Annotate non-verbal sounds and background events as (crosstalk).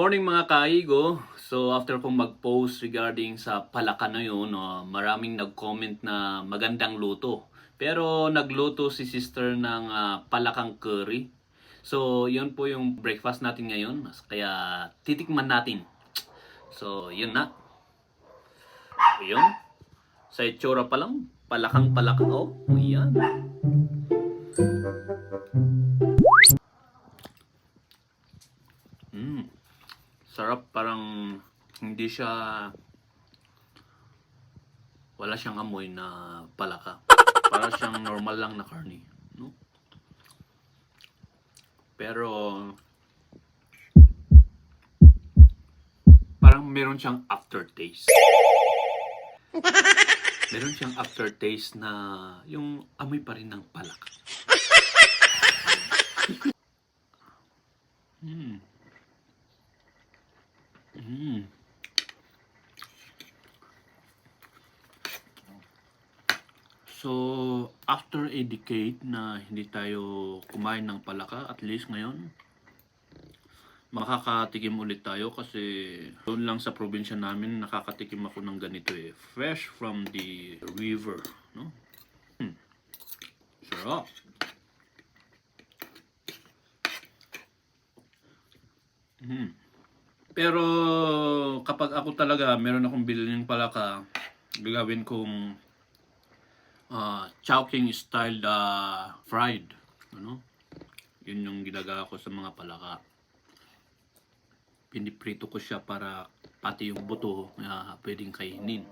Morning mga kaigo. So after kong mag-post regarding sa palaka na yun, no, maraming nag-comment na magandang luto. Pero nagluto si sister ng ah, palakang curry. So yun po yung breakfast natin ngayon. Kaya titikman natin. So yun na. Yun. Sa itsura pa lang, palakang palaka. Oh, yan. Sarap parang hindi siya wala siyang amoy na palaka. Para siyang normal lang na karne, no? Pero parang meron siyang aftertaste. (laughs) Meron siyang aftertaste na yung amoy pa rin ng palaka. Mm. Mm. So, after a decade na hindi tayo kumain ng palaka, at least ngayon, makakatikim ulit tayo kasi doon lang sa probinsya namin nakakatikim ako ng ganito eh. Fresh from the river, no? Hmm. Sarap. Hmm. Pero kapag ako talaga meron akong bilhin palaka, gagawin kong ah chowking style ah, fried, ano? Yun yung ginagawa ko sa mga palaka. Piniprito ko siya para pati yung buto na pwedeng kainin.